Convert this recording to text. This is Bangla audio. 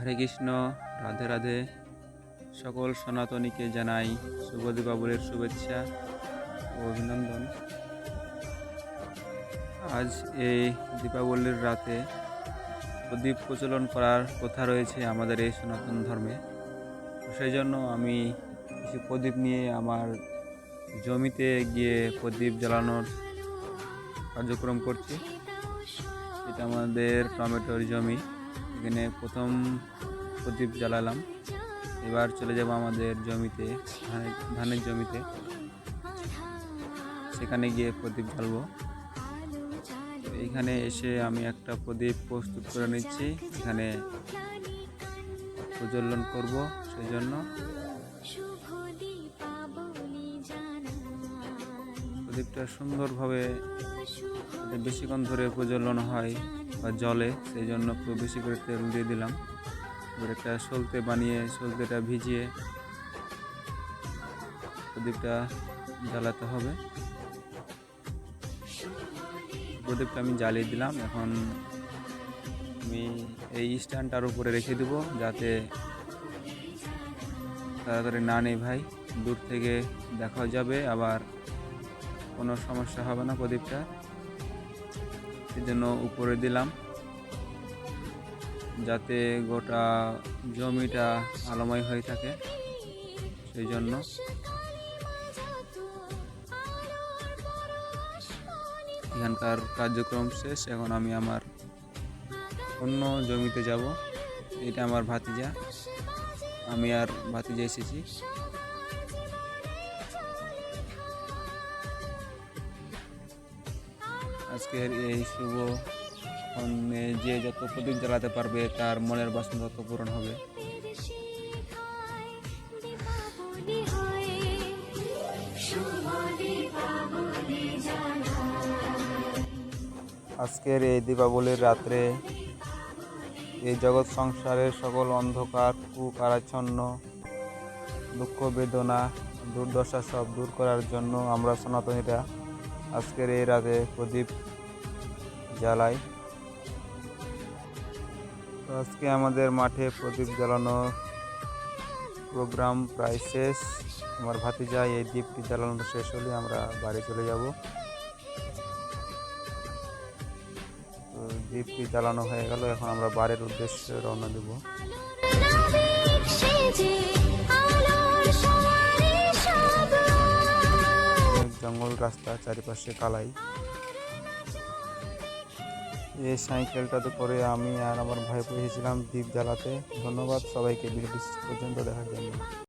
হরে কৃষ্ণ, রাধে রাধে। সকল সনাতনীকে জানাই শুভ দীপাবলির শুভেচ্ছা ও অভিনন্দন। আজ এই দীপাবলির রাতে প্রদীপ প্রচলন করার কথা রয়েছে আমাদের এই সনাতন ধর্মে। সেই জন্য আমি কিছু প্রদীপ নিয়ে আমার জমিতে গিয়ে প্রদীপ জ্বালানোর কার্যক্রম করছি। এটা আমাদের টমেটোর জমি। এখানে প্রথম প্রদীপ জ্বালালাম। এবার চলে যাব আমাদের জমিতে, ধানের জমিতে। সেখানে গিয়ে প্রদীপ জ্বালব। এখানে এসে আমি একটা প্রদীপ প্রস্তুত করে নিচ্ছি। এখানে প্রজ্বলন করব সেই জন্য। প্রদীপটা সুন্দরভাবে বেশিক্ষণ ধরে প্রজ্বলন হয় বা জলে সেই জন্য বেশি করে তেল দিয়ে দিলাম। একটা সলতে বানিয়ে সলতেটা ভিজিয়ে প্রদীপটা জ্বালাতে হবে। প্রদীপটা আমি জ্বালিয়ে দিলাম। এখন আমি এই স্ট্যান্ডটার উপরে রেখে দেবো যাতে তাড়াতাড়ি না নেই ভাই দূর থেকে দেখা যাবে আবার কোনো সমস্যা হবে না প্রদীপটা। সেই জন্য উপরে দিলাম। যাতে গোটা জমিটা আলোময় হয়ে থাকে। সেই জন্য। এখানকার কার্যক্রম শেষ। এখন আমি আমার অন্য জমিতে যাব। এটা আমার ভাতিজা। আমি আর ভাতিজা এসেছি। আজকের এই শুভ যে যত প্রদীপ জ্বালাতে পারবে তার মনের বাসনা তত পূরণ হবে। আজকের এই দীপাবলির রাত্রে এই জগৎ সংসারের সকল অন্ধকার, কুকারাচ্ছন্ন, দুঃখ বেদনা, দুর্দশা সব দূর করার জন্য আমরা সনাতনীরা আজকের এই রাতে প্রদীপ জ্বালাই আজকে আমাদের মাঠে প্রদীপ জ্বালানোর প্রোগ্রাম প্রায় শেষ। আমার ভাতি ভাতিজা এই দ্বীপটি জ্বালানো শেষ হলে আমরা বাড়ি চলে যাব। দ্বীপটি জ্বালানো হয়ে গেল, এখন আমরা বাড়ির উদ্দেশ্যে রওনা দেব। জঙ্গল, রাস্তা, চারিপাশে কালাই। এই সাইকেলটাতে করে আমি আর আমার ভাই পড়েছিলাম দ্বীপ জ্বালাতে। ধন্যবাদ সবাইকে, ভিডিওটি পর্যন্ত দেখার জন্য।